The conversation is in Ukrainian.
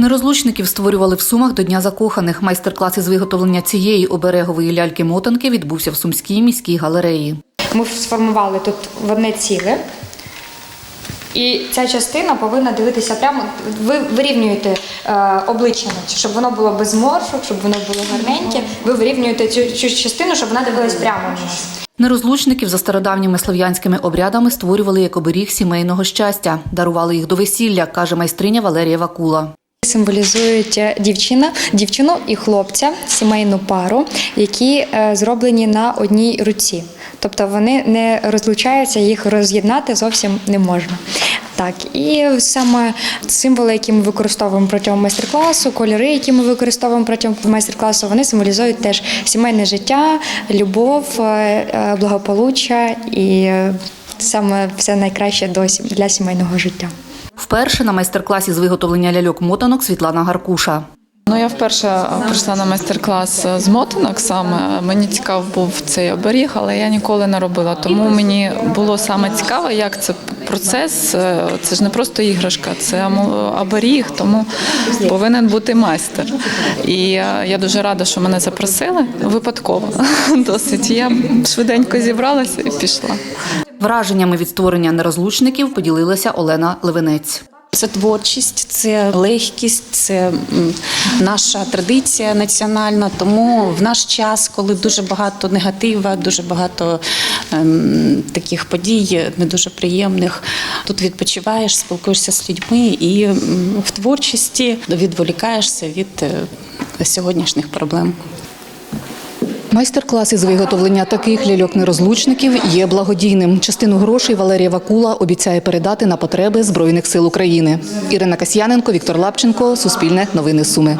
Нерозлучників створювали в Сумах до Дня закоханих. Майстер-клас із виготовлення цієї оберегової ляльки-мотанки відбувся в Сумській міській галереї. Ми сформували тут в одне ціле. І ця частина повинна дивитися прямо. Ви вирівнюєте е, обличчя, щоб воно було без моршок, щоб воно було гарненьке. Ви вирівнюєте цю, цю частину, щоб вона дивилась прямо на нас. Нерозлучників за стародавніми слов'янськими обрядами створювали як оберіг сімейного щастя, дарували їх до весілля, каже майстриня Валерія Вакула. Символізують е, дівчина, дівчину і хлопця, сімейну пару, які е, зроблені на одній руці. Тобто вони не розлучаються, їх роз'єднати зовсім не можна. Так, і саме символи, які ми використовуємо протягом майстер-класу, кольори, які ми використовуємо протягом майстер-класу, вони символізують теж сімейне життя, любов, е, благополуччя і саме все найкраще до сім- для сімейного життя. Вперше на майстер-класі з виготовлення ляльок-мотанок Світлана Гаркуша. Ну, я вперше прийшла на майстер-клас з мотанок саме. Мені цікав був цей оберіг, але я ніколи не робила. Тому мені було саме цікаво, як це процес. Це ж не просто іграшка, це оберіг, тому повинен бути майстер. І е, я дуже рада, що мене запросили випадково. Досить. Я швиденько зібралася і пішла. Враженнями від створення нерозлучників поділилася Олена Левинець. Це творчість, це легкість, це наша традиція національна. Тому в наш час, коли дуже багато негатива, дуже багато ем, таких подій, не дуже приємних, тут відпочиваєш, спілкуєшся з людьми і в творчості відволікаєшся від е, сьогоднішніх проблем. Майстер-клас із виготовлення таких ляльок-нерозлучників є благодійним. Частину грошей Валерія Вакула обіцяє передати на потреби Збройних сил України. Ірина Касьяненко, Віктор Лапченко, Суспільне новини Суми.